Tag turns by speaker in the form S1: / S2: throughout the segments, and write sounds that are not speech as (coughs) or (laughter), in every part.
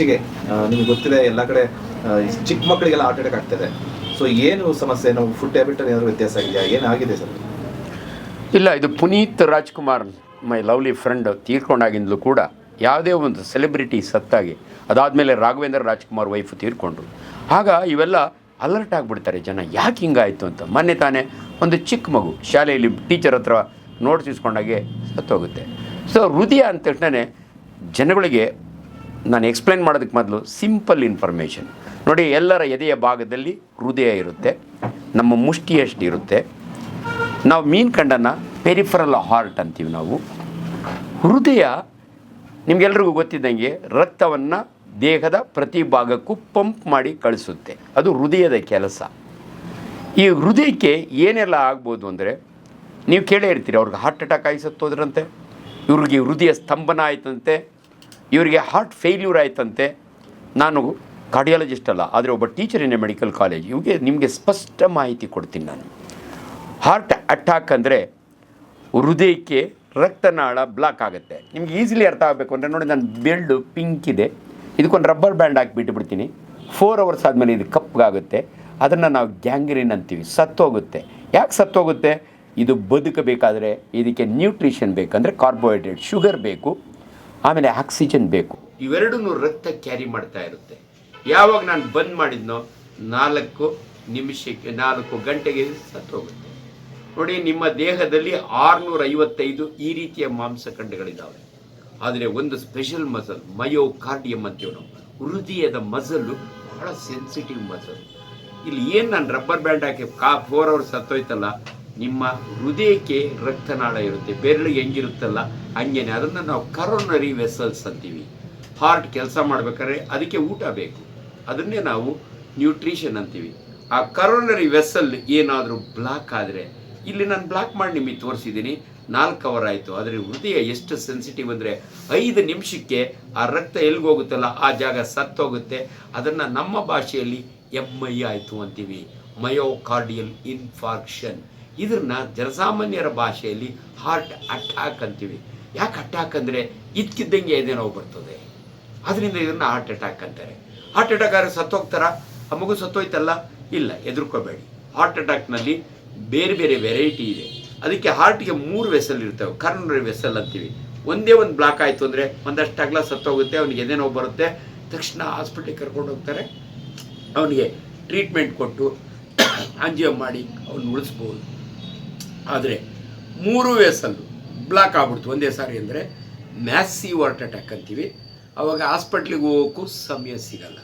S1: ಇತ್ತೀಚೆಗೆ ನಿಮ್ಗೆ ಗೊತ್ತಿದೆ, ಎಲ್ಲ ಕಡೆ ಚಿಕ್ಕ ಮಕ್ಕಳಿಗೆಲ್ಲ ಆಟ ಅಟ್ಯಾಕ್ ಆಗ್ತದೆ. ಸೊ ಏನು ಸಮಸ್ಯೆ? ನಾವು ಫುಡ್ ಹ್ಯಾಬಿಟ್ ಏನಾದರೂ ವ್ಯತ್ಯಾಸ ಆಗಿದೆಯಾ? ಏನಾಗಿದೆ ಸರ್?
S2: ಇಲ್ಲ, ಇದು Puneeth Rajkumar, my lovely friend, ತೀರ್ಕೊಂಡಾಗಿಂದಲೂ ಕೂಡ ಯಾವುದೇ ಒಂದು ಸೆಲೆಬ್ರಿಟಿ ಸತ್ತಾಗಿ, ಅದಾದಮೇಲೆ ರಾಘವೇಂದ್ರ ರಾಜ್ಕುಮಾರ್ ವೈಫ್ ತೀರ್ಕೊಂಡ್ರು. ಆಗ ಇವೆಲ್ಲ ಅಲರ್ಟ್ ಆಗಿಬಿಡ್ತಾರೆ ಜನ. ಯಾಕೆ ಹಿಂಗಾಯಿತು ಅಂತ. ಮೊನ್ನೆ ತಾನೇ ಒಂದು ಚಿಕ್ಕ ಮಗು ಶಾಲೆಯಲ್ಲಿ ಟೀಚರ್ ಹತ್ರ ನೋಟ್ಸ್ ಇಸ್ಕೊಂಡಾಗೆ ಸತ್ತೋಗುತ್ತೆ. ಸೊ ಹೃದಯ ಅಂತ ತಕ್ಷಣ ಜನಗಳಿಗೆ ನಾನು ಎಕ್ಸ್ಪ್ಲೈನ್ ಮಾಡೋದಕ್ಕೆ ಮೊದಲು ಸಿಂಪಲ್ ಇನ್ಫಾರ್ಮೇಷನ್ ನೋಡಿ, ಎಲ್ಲರ ಎದೆಯ ಭಾಗದಲ್ಲಿ ಹೃದಯ ಇರುತ್ತೆ, ನಮ್ಮ ಮುಷ್ಟಿಯಷ್ಟು ಇರುತ್ತೆ. ನಾವು ಮೀನು ಕಂಡನ್ನು ಪೆರಿಫರಲ್ ಹಾರ್ಟ್ ಅಂತೀವಿ ನಾವು. ಹೃದಯ ನಿಮಗೆಲ್ರಿಗೂ ಗೊತ್ತಿದ್ದಂಗೆ ರಕ್ತವನ್ನು ದೇಹದ ಪ್ರತಿ ಭಾಗಕ್ಕೂ ಪಂಪ್ ಮಾಡಿ ಕಳಿಸುತ್ತೆ. ಅದು ಹೃದಯದ ಕೆಲಸ. ಈ ಹೃದಯಕ್ಕೆ ಏನೆಲ್ಲ ಆಗ್ಬೋದು ಅಂದರೆ, ನೀವು ಕೇಳೇ ಇರ್ತೀರಿ, ಅವ್ರಿಗೆ ಹಾರ್ಟ್ ಅಟ್ಯಾಕ್ ಆಗಿ ಸತ್ತೋದ್ರಂತೆ, ಇವ್ರಿಗೆ ಹೃದಯ ಸ್ತಂಭನ ಆಯ್ತಂತೆ ಇವರಿಗೆ ಹಾರ್ಟ್ ಫೇಲ್ಯೂರ್ ಆಯ್ತಂತೆ. ನಾನು ಕಾರ್ಡಿಯಾಲಜಿಸ್ಟ್ ಅಲ್ಲ, ಆದರೆ ಒಬ್ಬ ಟೀಚರ್ ಇನ್ನೇ ಮೆಡಿಕಲ್ ಕಾಲೇಜ್ ಇವ್ಗೆ ನಿಮಗೆ ಸ್ಪಷ್ಟ ಮಾಹಿತಿ ಕೊಡ್ತೀನಿ ನಾನು. ಹಾರ್ಟ್ ಅಟ್ಯಾಕ್ ಅಂದರೆ ಹೃದಯಕ್ಕೆ ರಕ್ತನಾಳ ಬ್ಲಾಕ್ ಆಗುತ್ತೆ. ನಿಮ್ಗೆ ಈಸಿಲಿ ಅರ್ಥ ಆಗಬೇಕು ಅಂದರೆ ನೋಡಿ ನನ್ನ ಬೆಳ್ಳು ಪಿಂಕ್ ಇದೆ. ಇದಕ್ಕೊಂದು ರಬ್ಬರ್ ಬ್ಯಾಂಡ್ ಹಾಕಿ ಬಿಟ್ಟುಬಿಡ್ತೀನಿ ಫೋರ್ ಅವರ್ಸ್ ಆದಮೇಲೆ ಇದು ಕಪ್ಪಗಾಗುತ್ತೆ. ಅದನ್ನು ನಾವು ಗ್ಯಾಂಗ್ರೀನ್ ಅಂತೀವಿ, ಸತ್ತೋಗುತ್ತೆ. ಯಾಕೆ ಸತ್ತೋಗುತ್ತೆ? ಇದು ಬದುಕಬೇಕಾದ್ರೆ ಇದಕ್ಕೆ ನ್ಯೂಟ್ರಿಷನ್ ಬೇಕಂದರೆ ಕಾರ್ಬೋಹೈಡ್ರೇಟ್ ಶುಗರ್ ಬೇಕು. ಆಮೇಲೆ ಆಕ್ಸಿಜನ್ ಬೇಕು. ಇವೆರಡೂ ರಕ್ತ ಕ್ಯಾರಿ ಮಾಡ್ತಾ ಇರುತ್ತೆ. ಯಾವಾಗ ನಾನು ಬಂದ್ ಮಾಡಿದ್ನೋ ನಾಲ್ಕು ನಿಮಿಷಕ್ಕೆ, ನಾಲ್ಕು ಗಂಟೆಗೆ ಸತ್ತೋಗುತ್ತೆ ನೋಡಿ, ನಿಮ್ಮ ದೇಹದಲ್ಲಿ ಆರುನೂರ ಐವತ್ತೈದು ಈ ರೀತಿಯ ಮಾಂಸಖಂಡಗಳಿದ್ದಾವೆ ಆದರೆ ಒಂದು ಸ್ಪೆಷಲ್ ಮಸಲ್ ಮಯೋ ಕಾರ್ಡಿಯಮ್ ಅಂತೀವಿ ನಾವು ಹೃದಯದ ಮಸಲು ಬಹಳ ಸೆನ್ಸಿಟಿವ್ ಮಸಲ್ ಇಲ್ಲಿ ಏನು ನಾನು ರಬ್ಬರ್ ಬ್ಯಾಂಡ್ ಹಾಕಿ, ಕಾ ಫೋರ್ ಅವರ್ಸ್ ಸತ್ತೋಯ್ತಲ್ಲ ನಿಮ್ಮ ಹೃದಯಕ್ಕೆ ರಕ್ತನಾಳ ಇರುತ್ತೆ, ಬೆರಳು ಹೆಂಗಿರುತ್ತಲ್ಲ ಹಂಗೇನೆ ಅದನ್ನು ನಾವು ಕರೋನರಿ ವೆಸಲ್ಸ್ ಅಂತೀವಿ. ಹಾರ್ಟ್ ಕೆಲಸ ಮಾಡ್ಬೇಕಾದ್ರೆ ಅದಕ್ಕೆ ಊಟ ಬೇಕು. ಅದನ್ನೇ ನಾವು ನ್ಯೂಟ್ರಿಷನ್ ಅಂತೀವಿ. ಆ ಕರೋನರಿ ವೆಸಲ್ ಏನಾದರೂ ಬ್ಲಾಕ್ ಆದರೆ, ಇಲ್ಲಿ ನಾನು ಬ್ಲಾಕ್ ಮಾಡಿ ನಿಮಗೆ ತೋರಿಸಿದ್ದೀನಿ, ನಾಲ್ಕು ಅವರ್ ಆಯಿತು. ಆದರೆ ಹೃದಯ ಎಷ್ಟು ಸೆನ್ಸಿಟಿವ್ ಅಂದರೆ ಐದು ನಿಮಿಷಕ್ಕೆ ಆ ರಕ್ತ ಎಲ್ಗೋಗುತ್ತಲ್ಲ, ಆ ಜಾಗ ಸತ್ತೋಗುತ್ತೆ. ಅದನ್ನು ನಮ್ಮ ಭಾಷೆಯಲ್ಲಿ ಎಂ ಐ ಆಯಿತು ಅಂತೀವಿ. Myocardial infarction. ಇದನ್ನ ಜನಸಾಮಾನ್ಯರ ಭಾಷೆಯಲ್ಲಿ ಹಾರ್ಟ್ ಅಟ್ಯಾಕ್ ಅಂತೀವಿ. ಯಾಕೆ ಅಟ್ಯಾಕ್ ಅಂದರೆ ಇದ್ಕಿದ್ದಂಗೆ ಎದೆ ನೋವು ಬರ್ತದೆ. ಅದರಿಂದ ಇದನ್ನು ಹಾರ್ಟ್ ಅಟ್ಯಾಕ್ ಅಂತಾರೆ. ಹಾರ್ಟ್ ಅಟ್ಯಾಕ್ ಆದ್ರೆ ಸತ್ತೋಗ್ತಾರ? ಆ ಮಗು ಸತ್ತೋಯ್ತಲ್ಲ? ಇಲ್ಲ ಎದುರ್ಕೋಬೇಡಿ ಹಾರ್ಟ್ ಅಟ್ಯಾಕ್ನಲ್ಲಿ ಬೇರೆ ಬೇರೆ ವೆರೈಟಿ ಇದೆ. ಅದಕ್ಕೆ ಹಾರ್ಟ್ಗೆ ಮೂರು ವೆಸಲ್ ಇರ್ತವೆ. ಕರ್ನರಿ ವೆಸಲ್ ಅಂತೀವಿ. ಒಂದೇ ಒಂದು ಬ್ಲಾಕ್ ಆಯಿತು ಅಂದರೆ ಒಂದಷ್ಟು ಅಗ್ಲ ಸತ್ತೋಗುತ್ತೆ, ಅವನಿಗೆ ಎದೆ ನೋವು ಬರುತ್ತೆ. ತಕ್ಷಣ ಹಾಸ್ಪಿಟ್ಲಿಗೆ ಕರ್ಕೊಂಡು ಹೋಗ್ತಾರೆ. ಅವನಿಗೆ ಟ್ರೀಟ್ಮೆಂಟ್ ಕೊಟ್ಟು (coughs) ಅಂಜಿಯೋ ಮಾಡಿ ಅವನು ಉಳಿಸ್ಬೋದು. ಆದರೆ ಮೂರು ವೇಸಲ್ಲು ಬ್ಲಾಕ್ ಆಗ್ಬಿಡ್ತು. ಒಂದೇ ಸಾರಿ ಅಂದರೆ ಮ್ಯಾಸಿವ್ ಹಾರ್ಟ್ ಅಟ್ಯಾಕ್ ಅಂತೀವಿ. ಅವಾಗ ಹಾಸ್ಪಿಟ್ಲಿಗೆ ಹೋಗೋಕ್ಕೂ ಸಮಯ ಸಿಗಲ್ಲ.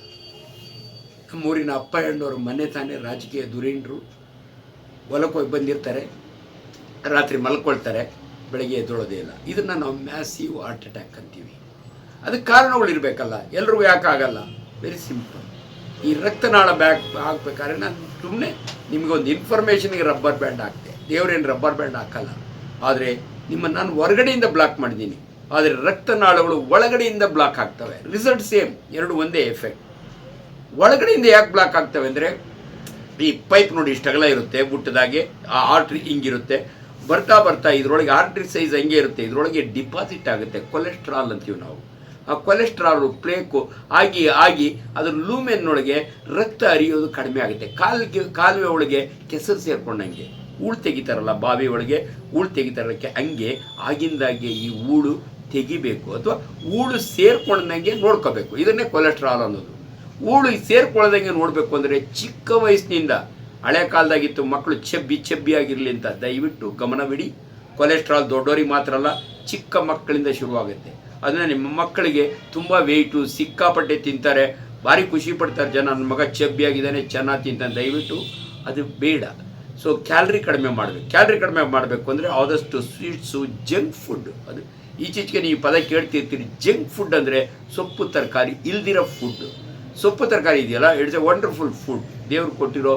S2: ನಮ್ಮೂರಿನ ಅಪ್ಪ ಹೆಣ್ಣವರು ಮನೆ ತಾನೇ ರಾಜಕೀಯ ಧುರೀಣರು. ಹೊಲಕ್ಕೆ ಹೋಗಿ ಬಂದಿರ್ತಾರೆ. ರಾತ್ರಿ ಮಲ್ಕೊಳ್ತಾರೆ. ಬೆಳಗ್ಗೆ ಎದ್ದೊಳೋದೇ ಇಲ್ಲ. ಇದನ್ನು ನಾವು ಮ್ಯಾಸಿವ್ ಹಾರ್ಟ್ ಅಟ್ಯಾಕ್ ಅಂತೀವಿ. ಅದಕ್ಕೆ ಕಾರಣಗಳು ಇರಬೇಕಲ್ಲ. ಎಲ್ರಿಗೂ ಯಾಕೆ ಆಗಲ್ಲ? ವೆರಿ ಸಿಂಪಲ್ ಈ ರಕ್ತನಾಳ ಬ್ಯಾಕ್ ಹಾಕ್ಬೇಕಾದ್ರೆ ನಾನು ಸುಮ್ಮನೆ ನಿಮಗೊಂದು ಇನ್ಫಾರ್ಮೇಷನ್ಗೆ ರಬ್ಬರ್ ಬ್ಯಾಂಡ್ ಹಾಕ್ತೆ ದೇವರೇನು ರಬ್ಬರ್ ಬ್ಯಾಂಡ್ ಹಾಕಲ್ಲ. ಆದರೆ ನಿಮ್ಮ ನಾನು ಹೊರಗಡೆಯಿಂದ ಬ್ಲಾಕ್ ಮಾಡಿದ್ದೀನಿ. ಆದರೆ ರಕ್ತನಾಳಗಳು ಒಳಗಡೆಯಿಂದ ಬ್ಲಾಕ್ ಆಗ್ತವೆ. ರಿಸಲ್ಟ್ ಸೇಮ್ ಎರಡು ಒಂದೇ ಎಫೆಕ್ಟ್ ಒಳಗಡೆಯಿಂದ ಯಾಕೆ ಬ್ಲಾಕ್ ಆಗ್ತವೆ ಅಂದರೆ, ಈ ಪೈಪ್ ನೋಡಿ ಇಷ್ಟು ಅಗಲ ಇರುತ್ತೆ ಬುಟ್ಟದಾಗೆ ಆ ಆರ್ಟ್ರಿ ಹಿಂಗಿರುತ್ತೆ. ಬರ್ತಾ ಬರ್ತಾ ಇದರೊಳಗೆ ಆರ್ಟ್ರಿ ಸೈಜ್ ಹಂಗೆ ಇರುತ್ತೆ. ಇದರೊಳಗೆ ಡಿಪಾಸಿಟ್ ಆಗುತ್ತೆ. ಕೊಲೆಸ್ಟ್ರಾಲ್ ಅಂತೀವಿ ನಾವು. ಆ ಕೊಲೆಸ್ಟ್ರಾಲು ಪ್ಲೇಕು ಆಗಿ ಆಗಿ ಅದ್ರ ಲೂಮೆನ್ನೊಳಗೆ ರಕ್ತ ಹರಿಯೋದು ಕಡಿಮೆ ಆಗುತ್ತೆ. ಕಾಲ್ಗೆ, ಕಾಲುವೆ ಒಳಗೆ ಕೆಸರು ಸೇರ್ಕೊಂಡಂಗೆ. ಹೂಳು ತೆಗಿತಾರಲ್ಲ ಬಾವಿ ಒಳಗೆ ಹೂಳು ತೆಗಿತಾರಕ್ಕೆ ಹಂಗೆ, ಆಗಿಂದಾಗೆ ಈ ಹೂಳು ತೆಗಿಬೇಕು ಅಥವಾ ಹೂಳು ಸೇರ್ಕೊಂಡಂಗೆ ನೋಡ್ಕೋಬೇಕು. ಇದನ್ನೇ ಕೊಲೆಸ್ಟ್ರಾಲ್ ಅನ್ನೋದು. ಹೂಳು ಸೇರ್ಕೊಳ್ಳೋದಂಗೆ ನೋಡಬೇಕು ಅಂದರೆ ಚಿಕ್ಕ ವಯಸ್ಸಿನಿಂದ ಹಳೆ ಕಾಲದಾಗಿತ್ತು, ಮಕ್ಕಳು ಚಬ್ಬಿ ಚೆಬ್ಬಿ ಆಗಿರಲಿ ಅಂತ ದಯವಿಟ್ಟು ಗಮನವಿಡಿ ಕೊಲೆಸ್ಟ್ರಾಲ್ ದೊಡ್ಡವರಿಗೆ ಮಾತ್ರ ಅಲ್ಲ, ಚಿಕ್ಕ ಮಕ್ಕಳಿಂದ ಶುರುವಾಗುತ್ತೆ. ಅದನ್ನು ನಿಮ್ಮ ಮಕ್ಕಳಿಗೆ ತುಂಬ ವೆಯ್ಟು ಸಿಕ್ಕಾಪಟ್ಟೆ ತಿಂತಾರೆ. ಭಾರಿ ಖುಷಿ ಪಡ್ತಾರೆ ಜನ. ನನ್ನ ಮಗ ಚೆಬ್ಬಿ ಆಗಿದ್ದಾನೆ ಚೆನ್ನಾಗಿ ತಿಂತಾನೆ. ದಯವಿಟ್ಟು ಅದು ಬೇಡ. ಸೊ ಕ್ಯಾಲ್ರಿ ಕಡಿಮೆ ಮಾಡಬೇಕು. ಕ್ಯಾಲ್ರಿ ಕಡಿಮೆ ಮಾಡಬೇಕು ಅಂದರೆ ಆದಷ್ಟು ಸ್ವೀಟ್ಸು ಜಂಕ್ ಫುಡ್ ಅದು ಈಚೀಚೆಗೆ ನೀವು ಪದ ಕೇಳ್ತಿರ್ತೀರಿ. ಜಂಕ್ ಫುಡ್ ಅಂದರೆ ಸೊಪ್ಪು, ತರಕಾರಿ, ಇಲ್ದಿರೋ ಫುಡ್ ಸೊಪ್ಪು, ತರಕಾರಿ ಇದೆಯಲ್ಲ ಇಟ್ಸ್ ಎ ವಂಡರ್ಫುಲ್ ಫುಡ್ ದೇವ್ರು ಕೊಟ್ಟಿರೋ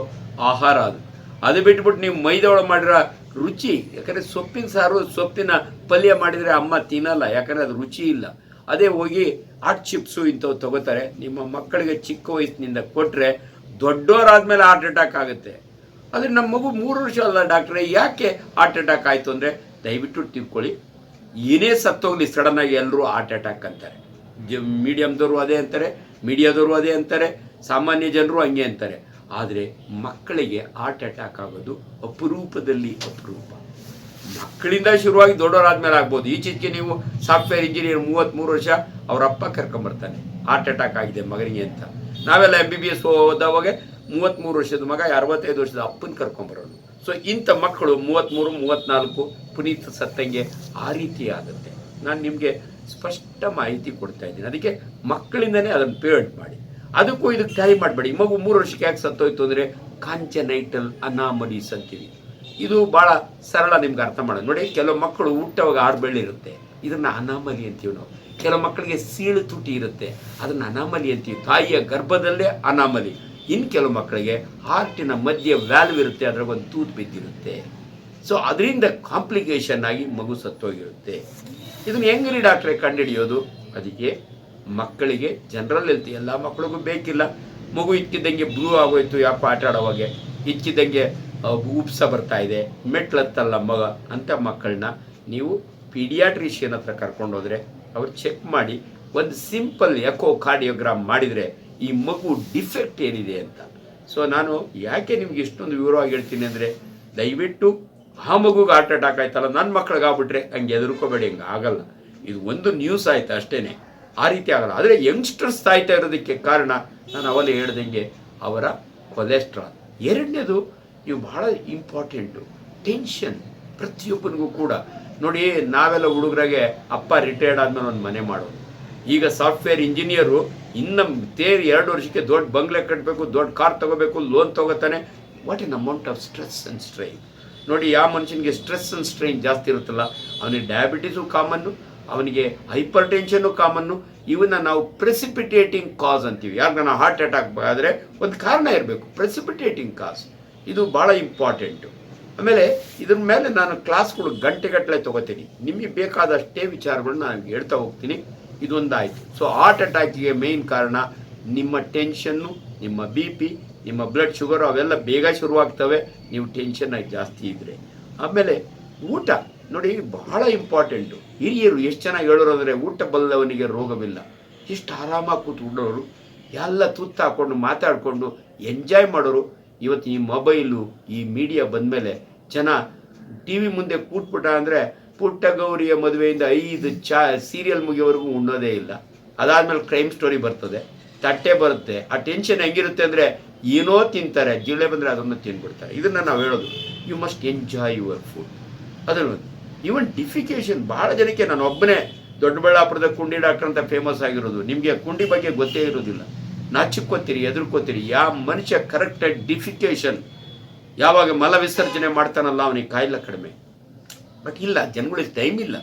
S2: ಆಹಾರ ಅದು. ಅದು ಬಿಟ್ಬಿಟ್ಟು ನೀವು ಮೈದೊಳ ಮಾಡಿರೋ ರುಚಿ, ಯಾಕಂದರೆ ಸೊಪ್ಪಿನ ಸಾರು, ಸೊಪ್ಪಿನ ಪಲ್ಯ ಮಾಡಿದರೆ ಅಮ್ಮ ತಿನ್ನಲ್ಲ, ಯಾಕಂದರೆ ಅದು ರುಚಿ ಇಲ್ಲ. ಅದೇ ಹೋಗಿ ಆಟ್ ಚಿಪ್ಸು ಇಂಥವು ತಗೋತಾರೆ. ನಿಮ್ಮ ಮಕ್ಕಳಿಗೆ ಚಿಕ್ಕ ವಯಸ್ಸಿನಿಂದ ಕೊಟ್ಟರೆ ದೊಡ್ಡವರಾದ್ಮೇಲೆ ಹಾರ್ಟ್ ಅಟ್ಯಾಕ್ ಆಗುತ್ತೆ. ಆದರೆ ನಮ್ಮ ಮಗು ಮೂರು ವರ್ಷ ಅಲ್ಲ ಡಾಕ್ಟ್ರೆ, ಯಾಕೆ ಹಾರ್ಟ್ ಅಟ್ಯಾಕ್ ಆಯಿತು ಅಂದರೆ ದಯವಿಟ್ಟು ತಿಳ್ಕೊಳ್ಳಿ. ಏನೇ ಸತ್ತೋಗಲಿ ಸಡನ್ನಾಗಿ ಎಲ್ಲರೂ ಹಾರ್ಟ್ ಅಟ್ಯಾಕ್ ಅಂತಾರೆ. ಜ ಮೀಡಿಯಮ್ದವರು ಅದೇ ಅಂತಾರೆ ಮೀಡಿಯಾದವರು ಅದೇ ಅಂತಾರೆ, ಸಾಮಾನ್ಯ ಜನರು ಹಂಗೆ ಅಂತಾರೆ. ಆದರೆ ಮಕ್ಕಳಿಗೆ ಹಾರ್ಟ್ ಅಟ್ಯಾಕ್ ಆಗೋದು ಅಪರೂಪದಲ್ಲಿ ಅಪರೂಪ. ಮಕ್ಕಳಿಂದ ಶುರುವಾಗಿ ದೊಡ್ಡವರಾದ್ಮೇಲೆ ಆಗ್ಬೋದು. ಈಚೆಗೆ ನೀವು ಸಾಫ್ಟ್ವೇರ್ ಇಂಜಿನಿಯರ್ ಮೂವತ್ತ್ಮೂರು ವರ್ಷ ಅವರಪ್ಪ ಕರ್ಕೊಂಬರ್ತಾನೆ. ಹಾರ್ಟ್ ಅಟ್ಯಾಕ್ ಆಗಿದೆ ಮಗನಿಗೆ ಅಂತ. ನಾವೆಲ್ಲ ಎಂ ಬಿ ಬಿ ಎಸ್ ಓದೋವಾಗ ಮೂವತ್ತ್ಮೂರು ವರ್ಷದ ಮಗ, ಅರವತ್ತೈದು ವರ್ಷದ ಅಪ್ಪನ ಕರ್ಕೊಂಬರೋನು ಸೊ ಇಂಥ ಮಕ್ಕಳು ಮೂವತ್ತ್ಮೂರು ಮೂವತ್ತ್ನಾಲ್ಕು ಪುನೀತ್ ಸತ್ತಂಗೆ ಆ ರೀತಿ ಆಗುತ್ತೆ. ನಾನು ನಿಮಗೆ ಸ್ಪಷ್ಟ ಮಾಹಿತಿ ಕೊಡ್ತಾ ಇದ್ದೀನಿ. ಅದಕ್ಕೆ ಮಕ್ಕಳಿಂದನೇ ಅದನ್ನು ಪೇರೆಂಟ್ ಮಾಡಿ. ಅದಕ್ಕೂ ಇದಕ್ಕೆ ಟ್ರೈ ಮಾಡಬೇಡಿ. ಮಗು ಮೂರು ವರ್ಷಕ್ಕೆ ಯಾಕೆ ಸತ್ತೋಯ್ತು ಅಂದರೆ ಕಾಂಚನೈಟಲ್ ಅನಾಮಲೀಸ್ ಅಂತೀವಿ. ಇದು ಭಾಳ ಸರಳ ನಿಮ್ಗೆ ಅರ್ಥ ಮಾಡೋದು. ನೋಡಿ, ಕೆಲವು ಮಕ್ಕಳು ಹುಟ್ಟವಾಗ ಆರು ಬೆಳ್ಳಿ ಇರುತ್ತೆ. ಇದನ್ನ ಅನಾಮಲಿ ಅಂತೀವಿ ನಾವು. ಕೆಲವು ಮಕ್ಕಳಿಗೆ ಸೀಳು ತುಟಿ ಇರುತ್ತೆ. ಅದನ್ನ ಅನಾಮಲಿ ಅಂತೀವಿ. ತಾಯಿಯ ಗರ್ಭದಲ್ಲೇ ಅನಾಮಲಿ. ಇನ್ನು ಕೆಲವು ಮಕ್ಕಳಿಗೆ ಹಾರ್ಟಿನ ಮಧ್ಯೆ ವ್ಯಾಲ್ವ್ ಇರುತ್ತೆ, ಅದ್ರಾಗ ಒಂದು ತೂತು ಬಿದ್ದಿರುತ್ತೆ. ಸೊ ಅದರಿಂದ ಕಾಂಪ್ಲಿಕೇಶನ್ ಆಗಿ ಮಗು ಸತ್ತೋಗಿರುತ್ತೆ. ಇದನ್ನ ಹೆಂಗ್ರಿ ಡಾಕ್ಟ್ರೆ ಕಂಡುಹಿಡಿಯೋದು? ಅದಕ್ಕೆ ಮಕ್ಕಳಿಗೆ ಜನರಲ್ ಹೆಲ್ತ್ ಎಲ್ಲ ಮಕ್ಕಳಿಗೂ ಬೇಕಿಲ್ಲ. ಮಗು ಇಕ್ಕಿದ್ದಂಗೆ ಬ್ಲೂ ಆಗೋಯ್ತು ಯಾಪ ಆಟ ಆಡೋವಾಗೆ ಇಕ್ಕಿದ್ದಂಗೆ ಉಪ್ಸ ಬರ್ತಾ ಇದೆ. ಮೆಟ್ಲತ್ತಲ್ಲ ಮಗ. ಅಂತ ಮಕ್ಕಳನ್ನ ನೀವು ಪೀಡಿಯಾಟ್ರಿಷಿಯನ್ ಹತ್ರ ಕರ್ಕೊಂಡೋದ್ರೆ, ಅವ್ರು ಚೆಕ್ ಮಾಡಿ, ಒಂದು ಸಿಂಪಲ್ ಎಕೋ ಕಾರ್ಡಿಯೋಗ್ರಾಮ್ ಮಾಡಿದರೆ ಈ ಮಗು ಡಿಫೆಕ್ಟ್ ಏನಿದೆ ಅಂತ. ಸೊ ನಾನು ಯಾಕೆ ನಿಮ್ಗೆ ಇಷ್ಟೊಂದು ವಿವರವಾಗಿ ಹೇಳ್ತೀನಿ ಅಂದರೆ, ದಯವಿಟ್ಟು ಆ ಮಗುಗೆ ಹಾರ್ಟ್ ಅಟ್ಯಾಕ್ ಆಯ್ತಲ್ಲ ನನ್ನ ಮಕ್ಳಿಗೆ ಆಗ್ಬಿಟ್ರೆ ಹಂಗೆ ಎದುರ್ಕೋಬೇಡಿ ಹಂಗೆ ಆಗಲ್ಲ. ಇದು ಒಂದು ನ್ಯೂಸ್ ಆಯ್ತು ಅಷ್ಟೇ ಆ ರೀತಿ ಆಗಲ್ಲ. ಆದರೆ ಯಂಗ್ಸ್ಟರ್ಸ್ ಸಾಯ್ತಾ ಇರೋದಕ್ಕೆ ಕಾರಣ ನಾನು ಅವಲೇ ಹೇಳ್ದಂಗೆ ಅವರ ಕೊಲೆಸ್ಟ್ರಾಲ್ ಎರಡನೇದು, ನೀವು ಬಹಳ ಇಂಪಾರ್ಟೆಂಟು ಟೆನ್ಷನ್ ಪ್ರತಿಯೊಬ್ಬನಿಗೂ ಕೂಡ. ನೋಡಿ, ನಾವೆಲ್ಲ ಹುಡುಗರಾಗೆ ಅಪ್ಪ ರಿಟೈರ್ಡ್ ಆದಮೇಲೆ ಒಂದು ಮನೆ ಮಾಡೋದು ಈಗ ಸಾಫ್ಟ್ವೇರ್ ಇಂಜಿನಿಯರು ಇನ್ನು ತೇರಿ ಎರಡು ವರ್ಷಕ್ಕೆ ದೊಡ್ಡ ಬಂಗ್ಲೆ ಕಟ್ಟಬೇಕು ದೊಡ್ಡ ಕಾರ್ ತಗೋಬೇಕು ಲೋನ್ ತಗೋತಾನೆ. What in amount of stress and strain ನೋಡಿ, ಯಾವ ಮನುಷ್ಯನಿಗೆ ಸ್ಟ್ರೆಸ್ ಆ್ಯಂಡ್ ಸ್ಟ್ರೈನ್ ಜಾಸ್ತಿ ಇರುತ್ತಲ್ಲ, ಅವನಿಗೆ ಡಯಾಬಿಟೀಸು ಕಾಮನ್ನು ಅವನಿಗೆ ಹೈಪರ್ ಟೆನ್ಷನ್ನು ಕಾಮನ್ನು ಇವನ್ನ ನಾವು ಪ್ರೆಸಿಪಿಟೇಟಿಂಗ್ ಕಾಸ್ ಅಂತೀವಿ. ಯಾರನ್ನ ಹಾರ್ಟ್ ಅಟ್ಯಾಕ್ ಆದರೆ ಒಂದು ಕಾರಣ ಇರಬೇಕು. ಪ್ರೆಸಿಪಿಟೇಟಿಂಗ್ ಕಾಸ್ ಇದು ಭಾಳ ಇಂಪಾರ್ಟೆಂಟು ಆಮೇಲೆ ಇದ್ರ ಮೇಲೆ ನಾನು ಕ್ಲಾಸ್ಗಳು ಗಂಟೆಗಟ್ಟಲೆ ತಗೋತೀನಿ. ನಿಮಗೆ ಬೇಕಾದಷ್ಟೇ ವಿಚಾರಗಳನ್ನ ನಾನು ಹೇಳ್ತಾ ಹೋಗ್ತೀನಿ. ಇದೊಂದಾಯಿತು. ಸೊ ಹಾರ್ಟ್ ಅಟ್ಯಾಕಿಗೆ ಮೇಯ್ನ್ ಕಾರಣ ನಿಮ್ಮ ಟೆನ್ಷನ್ನು ನಿಮ್ಮ ಬಿ ಪಿ ನಿಮ್ಮ ಬ್ಲಡ್ ಶುಗರು ಅವೆಲ್ಲ ಬೇಗ ಶುರುವಾಗ್ತವೆ. ನೀವು ಟೆನ್ಷನ್ ಆಗಿ ಜಾಸ್ತಿ ಇದ್ದರೆ ಆಮೇಲೆ ಊಟ. ನೋಡಿ, ಬಹಳ ಇಂಪಾರ್ಟೆಂಟು ಹಿರಿಯರು ಎಷ್ಟು ಚೆನ್ನಾಗಿ ಹೇಳೋರು ಊಟ ಬಲ್ಲವನಿಗೆ ರೋಗವಿಲ್ಲ. ಇಷ್ಟು ಆರಾಮಾಗಿ ಕೂತ್ಕೊಂಡವರು, ಎಲ್ಲ ತುತ್ತು ಹಾಕೊಂಡು ಮಾತಾಡಿಕೊಂಡು ಎಂಜಾಯ್ ಮಾಡೋರು. ಇವತ್ತು ಈ ಮೊಬೈಲು ಈ ಮೀಡಿಯಾ ಬಂದಮೇಲೆ ಜನ ಟಿ ವಿ ಮುಂದೆ ಕೂತ್ಬಿಟ್ಟ ಅಂದರೆ ಪುಟ್ಟ ಗೌರಿಯ ಮದುವೆಯಿಂದ ಐದು ಚಾ ಸೀರಿಯಲ್ ಮುಗಿಯೋವರೆಗೂ ಉಣ್ಣೋದೇ ಇಲ್ಲ. ಅದಾದ್ಮೇಲೆ ಕ್ರೈಮ್ ಸ್ಟೋರಿ ಬರ್ತದೆ, ತಟ್ಟೆ ಬರುತ್ತೆ. ಆ ಟೆನ್ಷನ್ ಹೆಂಗಿರುತ್ತೆ ಅಂದರೆ, ಏನೋ ತಿಂತಾರೆ ಜಿಳ್ಳೆ ಬಂದರೆ ಅದನ್ನು ತಿನ್ಬಿಡ್ತಾರೆ. ಇದನ್ನು ನಾವು ಹೇಳೋದು you must enjoy your food ಅದನ್ನು ಈವನ್ ಡಿಫಿಕೇಶನ್ ಭಾಳ ಜನಕ್ಕೆ ನಾನು ಒಬ್ಬನೇ ದೊಡ್ಡಬಳ್ಳಾಪುರದ ಕುಂಡಿ ಡಾಕ್ಟರ್ ಅಂತ ಫೇಮಸ್ ಆಗಿರೋದು. ನಿಮಗೆ ಕುಂಡಿ ಬಗ್ಗೆ ಗೊತ್ತೇ ಇರೋದಿಲ್ಲ. ನಾಚಿಕ್ಕೋತೀರಿ ಎದುರ್ಕೋತೀರಿ ಯಾವ ಮನುಷ್ಯ ಕರೆಕ್ಟಾಗಿ ಡಿಫಿಕೇಶನ್ ಯಾವಾಗ ಮಲ ವಿಸರ್ಜನೆ ಮಾಡ್ತಾನಲ್ಲ, ಅವನಿಗೆ ಕಾಯಿಲೆ ಕಡಿಮೆ. ಬಟ್ ಇಲ್ಲ, ಜನಗಳಿಗೆ ಟೈಮ್ ಇಲ್ಲ.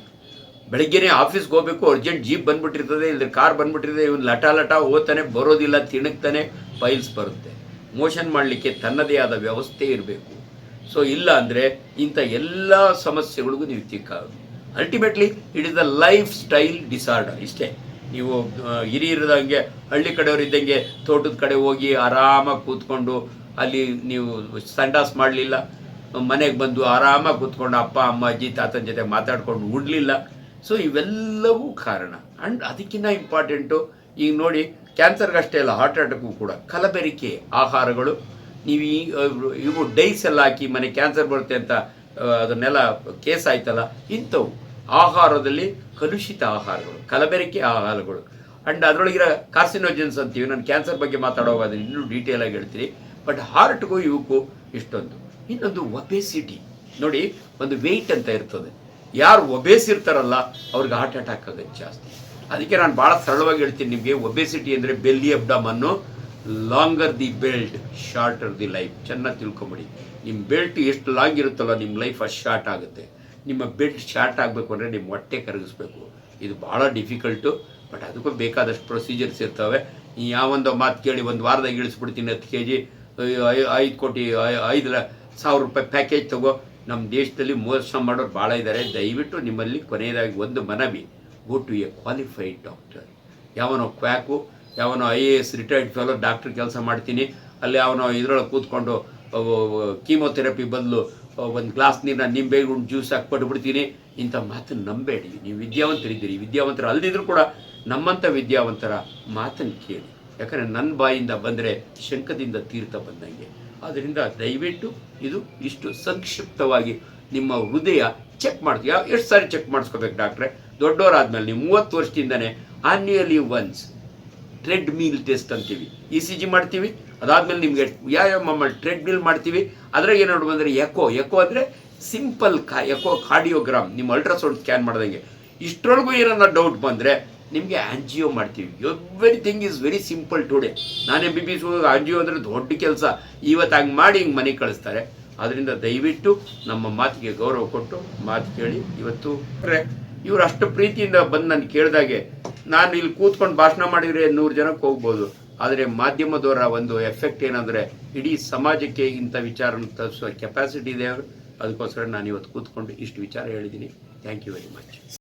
S2: ಬೆಳಗ್ಗೆನೇ ಆಫೀಸ್ಗೆ ಹೋಗ್ಬೇಕು ಅರ್ಜೆಂಟ್ ಜೀಪ್ ಬಂದ್ಬಿಟ್ಟಿರ್ತದೆ ಇಲ್ಲದ್ರೆ ಕಾರ್ ಬಂದ್ಬಿಟ್ಟಿರ್ತದೆ, ಇವನು ಲಟ ಲಟ ಓದ್ತಾನೆ, ಬರೋದಿಲ್ಲ, ತಿಣಕ್ತಾನೆ ಫೈಲ್ಸ್ ಬರುತ್ತೆ. ಮೋಷನ್ ಮಾಡಲಿಕ್ಕೆ ತನ್ನದೇ ಆದ ವ್ಯವಸ್ಥೆ ಇರಬೇಕು. ಸೊ ಇಲ್ಲ ಅಂದರೆ ಇಂಥ ಎಲ್ಲ ಸಮಸ್ಯೆಗಳಿಗೂ ನೀವು ತಿಕ್ಕಾಗದು ultimately it is the lifestyle disorder ಇಷ್ಟೇ. ನೀವು ಹಿರಿಯರದಂಗೆ ಹಳ್ಳಿ ಕಡೆಯವರು ಇದ್ದಂಗೆ, ತೋಟದ ಕಡೆ ಹೋಗಿ ಆರಾಮಾಗಿ ಕೂತ್ಕೊಂಡು ಅಲ್ಲಿ ನೀವು ಸಂಡಾಸ್ ಮಾಡಲಿಲ್ಲ ಮನೆಗೆ ಬಂದು ಆರಾಮಾಗಿ ಕೂತ್ಕೊಂಡು ಅಪ್ಪ, ಅಮ್ಮ, ಅಜ್ಜಿ, ತಾತನ ಜೊತೆ ಮಾತಾಡ್ಕೊಂಡು ಉಡಲಿಲ್ಲ ಸೊ ಇವೆಲ್ಲವೂ ಕಾರಣ. ಆ್ಯಂಡ್ ಅದಕ್ಕಿಂತ ಇಂಪಾರ್ಟೆಂಟು ಈಗ ನೋಡಿ ಕ್ಯಾನ್ಸರ್ಗೆ ಅಷ್ಟೇ ಅಲ್ಲ ಹಾರ್ಟ್ ಅಟ್ಯಾಕು ಕೂಡ. ಕಲಬೆರಿಕೆ ಆಹಾರಗಳು. ನೀವು ಈ ಇವು ಡೈಸ್ ಎಲ್ಲ ಹಾಕಿ ಮನೆ ಕ್ಯಾನ್ಸರ್ ಬರುತ್ತೆ ಅಂತ ಅದನ್ನೆಲ್ಲ ಕೇಸ್ ಆಯ್ತಲ್ಲ, ಇಂಥವು ಆಹಾರದಲ್ಲಿ ಕಲುಷಿತ ಆಹಾರಗಳು, ಕಲಬೆರಿಕೆ ಆಹಾರಗಳು. ಅಂಡ್ ಅದರೊಳಗಿರೋ ಕಾರ್ಸಿನೋಜನ್ಸ್ ಅಂತೀವಿ. ನಾನು ಕ್ಯಾನ್ಸರ್ ಬಗ್ಗೆ ಮಾತಾಡುವಾಗ ಅದನ್ನು ಇನ್ನೂ ಡೀಟೇಲ್ ಆಗಿ ಹೇಳ್ತೀನಿ. ಬಟ್ ಹಾರ್ಟ್ಗೂ ಇವಕ್ಕೂ ಇಷ್ಟೊಂದು. ಇನ್ನೊಂದು ಒಬೆಸಿಟಿ. ನೋಡಿ, ಒಂದು ವೆಯ್ಟ್ ಅಂತ ಇರ್ತದೆ. ಯಾರು ಒಬೇಸ್ ಇರ್ತಾರಲ್ಲ ಅವ್ರಿಗೆ ಹಾರ್ಟ್ ಅಟ್ಯಾಕ್ ಆಗೋದು ಜಾಸ್ತಿ. ಅದಕ್ಕೆ ನಾನು ಭಾಳ ಸರಳವಾಗಿ ಹೇಳ್ತೀನಿ ನಿಮಗೆ, ಒಬೆಸಿಟಿ ಅಂದರೆ ಬೆಲ್ಲಿ ಅನ್ನು longer the belt shorter the life ಚೆನ್ನಾಗಿ ತಿಳ್ಕೊಂಬಿಡಿ. ನಿಮ್ಮ ಬೆಲ್ಟ್ ಎಷ್ಟು ಲಾಂಗ್ ಇರುತ್ತಲ್ಲ ನಿಮ್ಮ ಲೈಫ್ ಅಷ್ಟು ಶಾರ್ಟ್ ಆಗುತ್ತೆ. ನಿಮ್ಮ ಬೆಲ್ಟ್ ಶಾರ್ಟ್ ಆಗಬೇಕು ಅಂದರೆ ನಿಮ್ಮ ಹೊಟ್ಟೆ ಕರಗಿಸ್ಬೇಕು. ಇದು ಭಾಳ ಡಿಫಿಕಲ್ಟು ಬಟ್ ಅದಕ್ಕೂ ಬೇಕಾದಷ್ಟು ಪ್ರೊಸೀಜರ್ಸ್ ಇರ್ತವೆ. ಯಾವೊಂದು ಮಾತು ಕೇಳಿ, ಒಂದು ವಾರದಾಗ ಇಳಿಸ್ಬಿಡ್ತೀನಿ ಹತ್ತು ಕೆ ಜಿ ಐದು ಕೋಟಿ ಐದು ಸಾವಿರ ರೂಪಾಯಿ ಪ್ಯಾಕೇಜ್ ತಗೋ ನಮ್ಮ ದೇಶದಲ್ಲಿ ಮೋಸ ಮಾಡೋರು ಭಾಳ ಇದ್ದಾರೆ ದಯವಿಟ್ಟು ನಿಮ್ಮಲ್ಲಿ ಕೊನೆಯದಾಗಿ ಒಂದು ಮನವಿ. Go to a qualified doctor ಯಾವನೋ ಕ್ವ್ಯಾಕು ಯಾವನೋ I A S retired fellow doctor ಕೆಲಸ ಮಾಡ್ತೀನಿ. ಅಲ್ಲಿ ಅವನು ಇದ್ರೊಳಗೆ ಕೂತ್ಕೊಂಡು ಕೀಮೋಥೆರಪಿ ಬದಲು ಒಂದು ಗ್ಲಾಸ್ ನೀರನ್ನ ನಿಂಬೆ ಉಂಡು ಜ್ಯೂಸ್ ಹಾಕಿ ಕೊಟ್ಬಿಡ್ತೀನಿ ಇಂಥ ಮಾತನ್ನು ನಂಬೇಡಿ. ನೀವು ವಿದ್ಯಾವಂತರಿದ್ದೀರಿ ವಿದ್ಯಾವಂತರು ಅಲ್ದಿದ್ರು ಕೂಡ ನಮ್ಮಂಥ ವಿದ್ಯಾವಂತರ ಮಾತನ್ನು ಕೇಳಿ. ಯಾಕಂದರೆ ನನ್ನ ಬಾಯಿಂದ ಬಂದರೆ ಶಂಕದಿಂದ ತೀರ್ಥ ಬಂದಂಗೆ. ಆದ್ದರಿಂದ ದಯವಿಟ್ಟು ಇದು ಇಷ್ಟು ಸಂಕ್ಷಿಪ್ತವಾಗಿ ನಿಮ್ಮ ಹೃದಯ ಚೆಕ್ ಮಾಡ್ತೀವಿ ಯಾವ ಎಷ್ಟು ಸಾರಿ ಚೆಕ್ ಮಾಡಿಸ್ಕೋಬೇಕು ಡಾಕ್ಟ್ರೆ ದೊಡ್ಡವರಾದ್ಮೇಲೆ ನೀವು ಮೂವತ್ತು ವರ್ಷದಿಂದನೇ annually once treadmill test ಅಂತೀವಿ. ಇ ಸಿ ಜಿ ಮಾಡ್ತೀವಿ, ಅದಾದ್ಮೇಲೆ ನಿಮಗೆ ವ್ಯಾಯಾಮ ಟ್ರೆಡ್ ಮಿಲ್ ಮಾಡ್ತೀವಿ. ಅದ್ರಾಗ ಏನು ನೋಡಿ ಬಂದರೆ ಎಕೋ ಎಕೋ ಅಂದರೆ ಸಿಂಪಲ್ ಕಾ ಎಕೋ ಕಾರ್ಡಿಯೋಗ್ರಾಮ್ ನಿಮ್ಮ ಅಲ್ಟ್ರಾಸೌಂಡ್ ಸ್ಕ್ಯಾನ್ ಮಾಡ್ದಂಗೆ. ಇಷ್ಟರೊಳಗೂ ಏನಾರ ಡೌಟ್ ಬಂದರೆ ನಿಮಗೆ ಆಂಜಿಯೋ ಮಾಡ್ತೀವಿ. Everything is very simple today ನಾನೇ ಬಿ ಬಿ ಸಿ ಆಂಜಿಯೋ ಅಂದರೆ ದೊಡ್ಡ ಕೆಲಸ. ಇವತ್ತು ಹಂಗೆ ಮಾಡಿ ಹಿಂಗೆ ಮನೆಗೆ ಕಳಿಸ್ತಾರೆ. ಅದರಿಂದ ದಯವಿಟ್ಟು ನಮ್ಮ ಮಾತಿಗೆ ಗೌರವ ಕೊಟ್ಟು ಮಾತು ಕೇಳಿ ಇವತ್ತು ಇವರು ಅಷ್ಟು ಪ್ರೀತಿಯಿಂದ ಬಂದು ನಾನು ಕೇಳಿದಾಗೆ ನಾನು ಇಲ್ಲಿ ಕೂತ್ಕೊಂಡು ಭಾಷಣ ಮಾಡಿದರೆ ನೂರು ಜನಕ್ಕೆ ಹೋಗ್ಬೋದು. ಆದರೆ ಮಾಧ್ಯಮದವರ ಒಂದು ಎಫೆಕ್ಟ್ ಏನಂದರೆ ಇಡೀ ಸಮಾಜಕ್ಕೆ ಇಂಥ ವಿಚಾರ ತರಿಸುವ ಕೆಪಾಸಿಟಿ ಇದೆ ಅದಕ್ಕೋಸ್ಕರ ನಾನು ಇವತ್ತು ಕೂತ್ಕೊಂಡು ಇಷ್ಟು ವಿಚಾರ ಹೇಳಿದ್ದೀನಿ ಥ್ಯಾಂಕ್ ಯು ವೆರಿ ಮಚ್